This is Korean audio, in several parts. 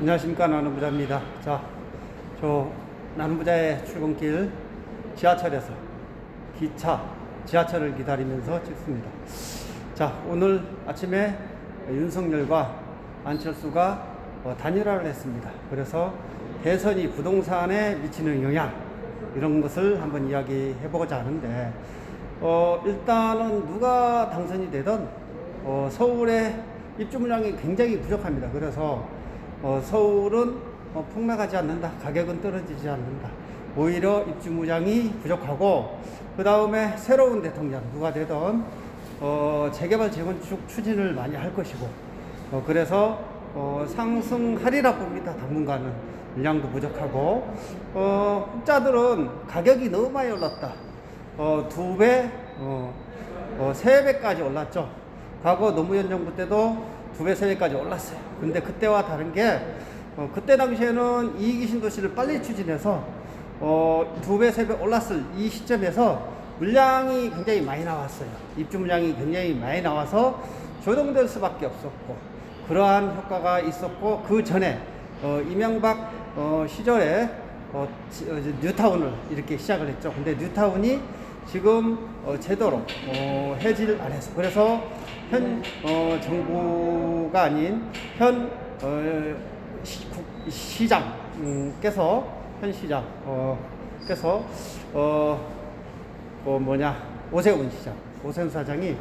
안녕하십니까 나눔부자입니다. 자, 저 나눔부자의 출근길 지하철에서 기차, 지하철을 기다리면서 찍습니다. 자, 오늘 아침에 윤석열과 안철수가 어, 단일화를 했습니다. 그래서 대선이 부동산에 미치는 영향 이런 것을 한번 이야기해 보고자 하는데 어, 일단은 누가 당선이 되든 어, 서울의 입주 물량이 굉장히 부족합니다. 그래서 어, 서울은 어, 폭락하지 않는다. 가격은 떨어지지 않는다. 오히려 입주 물량이 부족하고 그 다음에 새로운 대통령 누가 되든 어, 재개발 재건축 추진을 많이 할 것이고 어, 그래서 어, 상승하리라 봅니다. 당분간은 물량도 부족하고 어, 흑자들은 가격이 너무 많이 올랐다. 어, 두 배, 어, 어, 세 배까지 올랐죠. 과거 노무현 정부 때도 두 배, 세 배까지 올랐어요. 근데 그때와 다른 게, 어, 그때 당시에는 이익이 신도시를 빨리 추진해서, 어, 두 배, 세배 올랐을 이 시점에서 물량이 굉장히 많이 나왔어요. 입주 물량이 굉장히 많이 나와서 조정될 수밖에 없었고, 그러한 효과가 있었고, 그 전에, 어, 이명박, 어, 시절에, 어, 지- 어, 뉴타운을 이렇게 시작을 했죠. 근데 뉴타운이 지금 어, 제대로 어, 해지를 안 해서. 그래서 현 어, 정부가 아닌 현 어, 시, 국, 시장께서 현 시장께서 어, 어, 뭐냐 오세훈 시장 오세훈 사장이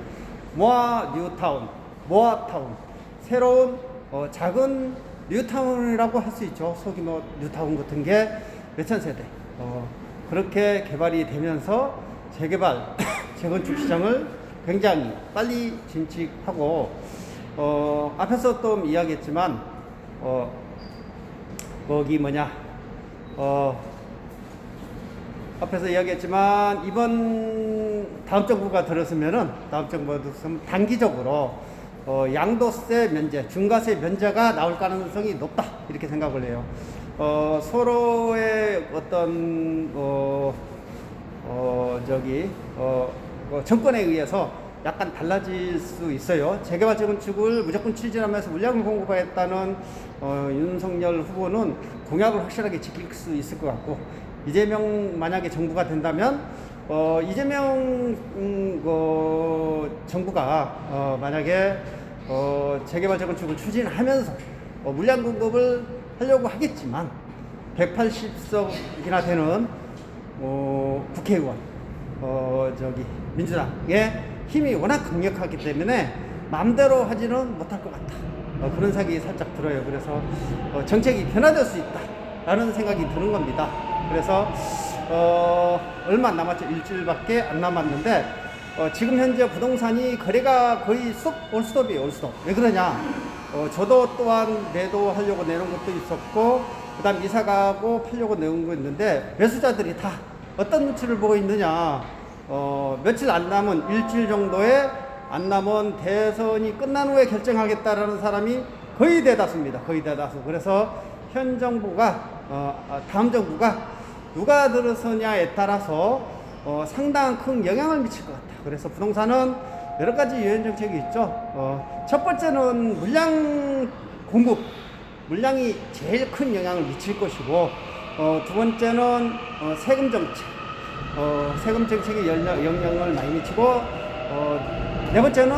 모아 뉴타운 모아타운 새로운 어, 작은 뉴타운이라고 할 수 있죠. 소규모 뉴타운 같은 게 몇천 세대. 어, 그렇게 개발이 되면서 재개발 재건축 시장을 굉장히 빨리 진칙하고 어, 앞에서 또 이야기했지만 어, 거기 뭐냐 어, 앞에서 이야기했지만 이번 다음 정부가 들었으면은 다음 정부가 들었으면 단기적으로 어, 양도세 면제, 중과세 면제가 나올 가능성이 높다 이렇게 생각을 해요. 어, 서로의 어떤 어, 어, 저기 어, 어, 정권에 의해서 약간 달라질 수 있어요. 재개발 재건축을 무조건 추진하면서 물량을 공급하겠다는 어, 윤석열 후보는 공약을 확실하게 지킬 수 있을 것 같고 이재명 만약에 정부가 된다면 어, 이재명 음, 그 정부가 어, 만약에 어, 재개발 재건축을 추진하면서 어, 물량 공급을 하려고 하겠지만 180석이나 되는 어, 국회의원, 어, 저기, 민주당의 힘이 워낙 강력하기 때문에 마음대로 하지는 못할 것 같다. 어, 그런 생각이 살짝 들어요. 그래서 어, 정책이 변화될 수 있다. 라는 생각이 드는 겁니다. 그래서, 어, 얼마 안 남았죠. 일주일밖에 안 남았는데, 어, 지금 현재 부동산이 거래가 거의 쑥 올스톱이에요. 올스톱. 왜 그러냐? 어, 저도 또한 매도하려고 내놓은 것도 있었고, 그 다음 이사 가고 팔려고 내온 거 있는데, 매수자들이 다 어떤 눈치를 보고 있느냐. 어, 며칠 안 남은 일주일 정도에 안 남은 대선이 끝난 후에 결정하겠다라는 사람이 거의 대다수입니다. 거의 대다수. 그래서 현 정부가, 어, 아, 다음 정부가 누가 들어서냐에 따라서 어, 상당한 큰 영향을 미칠 것 같다. 그래서 부동산은 여러 가지 유연 정책이 있죠. 어, 첫 번째는 물량 공급, 물량이 제일 큰 영향을 미칠 것이고, 어, 두 번째는 어, 세금 정책, 어, 세금 정책이 영향- 영향을 많이 미치고, 어, 네 번째는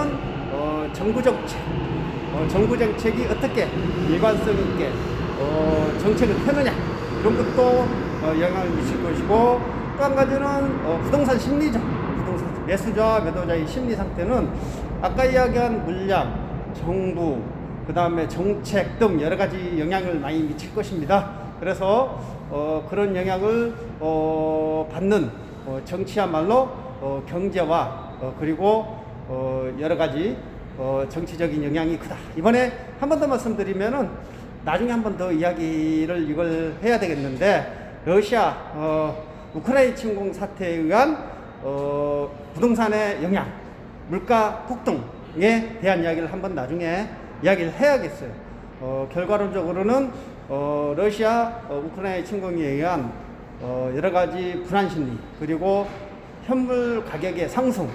어, 정부 정책, 어, 정부 정책이 어떻게 일관성 있게 어, 정책을 펴느냐 이런 것도 어, 영향을 미칠 것이고 또 한 가지는 어, 부동산 심리죠. 부동산 매수자 매도자의 심리 상태는 아까 이야기한 물량, 정부, 그 다음에 정책 등 여러 가지 영향을 많이 미칠 것입니다. 그래서 어, 그런 영향을 어, 받는 어, 정치야말로 어, 경제와 어, 그리고 어, 여러 가지 어, 정치적인 영향이 크다. 이번에 한 번 더 말씀드리면은 나중에 한 번 더 이야기를 이걸 해야 되겠는데 러시아 어, 우크라이나 침공 사태에 의한 어, 부동산의 영향, 물가 폭등에 대한 이야기를 한번 나중에 이야기를 해야겠어요. 어, 결과론적으로는 어, 러시아 어, 우크라이나 침공에 의한 어, 여러 가지 불안 심리 그리고 현물 가격의 상승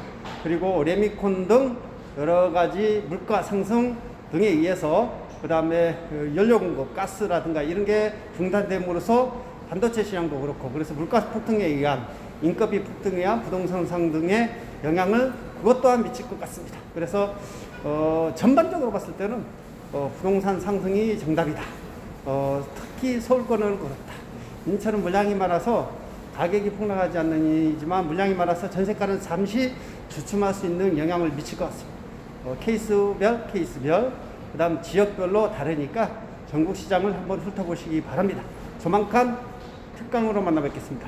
그리고 레미콘 등 여러 가지 물가 상승 등에 의해서 그 다음에 연료 공급, 가스라든가 이런 게 중단됨으로써 반도체 시장도 그렇고 그래서 물가 폭등에 의한 인건비 폭등에 의한 부동산 상등의 영향을 그것 또한 미칠 것 같습니다. 그래서 어, 전반적으로 봤을 때는 어, 부동산 상승이 정답이다. 어, 특히 서울권은 그렇다. 인천은 물량이 많아서 가격이 폭락하지 않는 이지만 물량이 많아서 전세가는 잠시 주춤할 수 있는 영향을 미칠 것 같습니다. 어, 케이스별, 케이스별, 그 다음 지역별로 다르니까 전국 시장을 한번 훑어보시기 바랍니다. 조만간 특강으로 만나 뵙겠습니다.